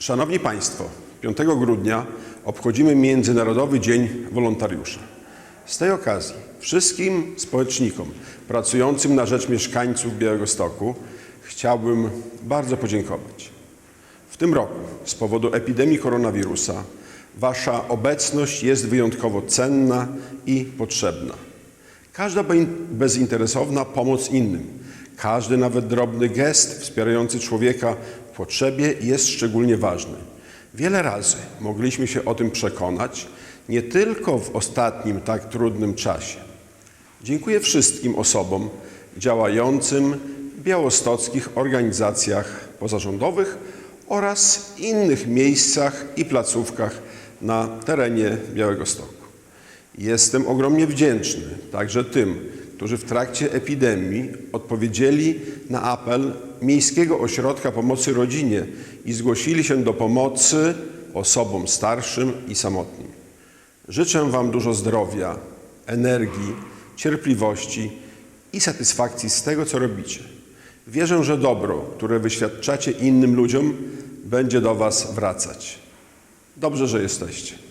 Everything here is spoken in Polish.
Szanowni Państwo, 5 grudnia obchodzimy Międzynarodowy Dzień Wolontariusza. Z tej okazji wszystkim społecznikom pracującym na rzecz mieszkańców Białegostoku chciałbym bardzo podziękować. W tym roku z powodu epidemii koronawirusa Wasza obecność jest wyjątkowo cenna i potrzebna. Każda bezinteresowna pomoc innym, każdy nawet drobny gest wspierający człowieka w potrzebie jest szczególnie ważny. Wiele razy mogliśmy się o tym przekonać, nie tylko w ostatnim tak trudnym czasie. Dziękuję wszystkim osobom działającym w białostockich organizacjach pozarządowych oraz innych miejscach i placówkach na terenie Białegostoku. Jestem ogromnie wdzięczny także tym, którzy w trakcie epidemii odpowiedzieli na apel Miejskiego Ośrodka Pomocy Rodzinie i zgłosili się do pomocy osobom starszym i samotnym. Życzę Wam dużo zdrowia, energii, cierpliwości i satysfakcji z tego, co robicie. Wierzę, że dobro, które wyświadczacie innym ludziom, będzie do Was wracać. Dobrze, że jesteście.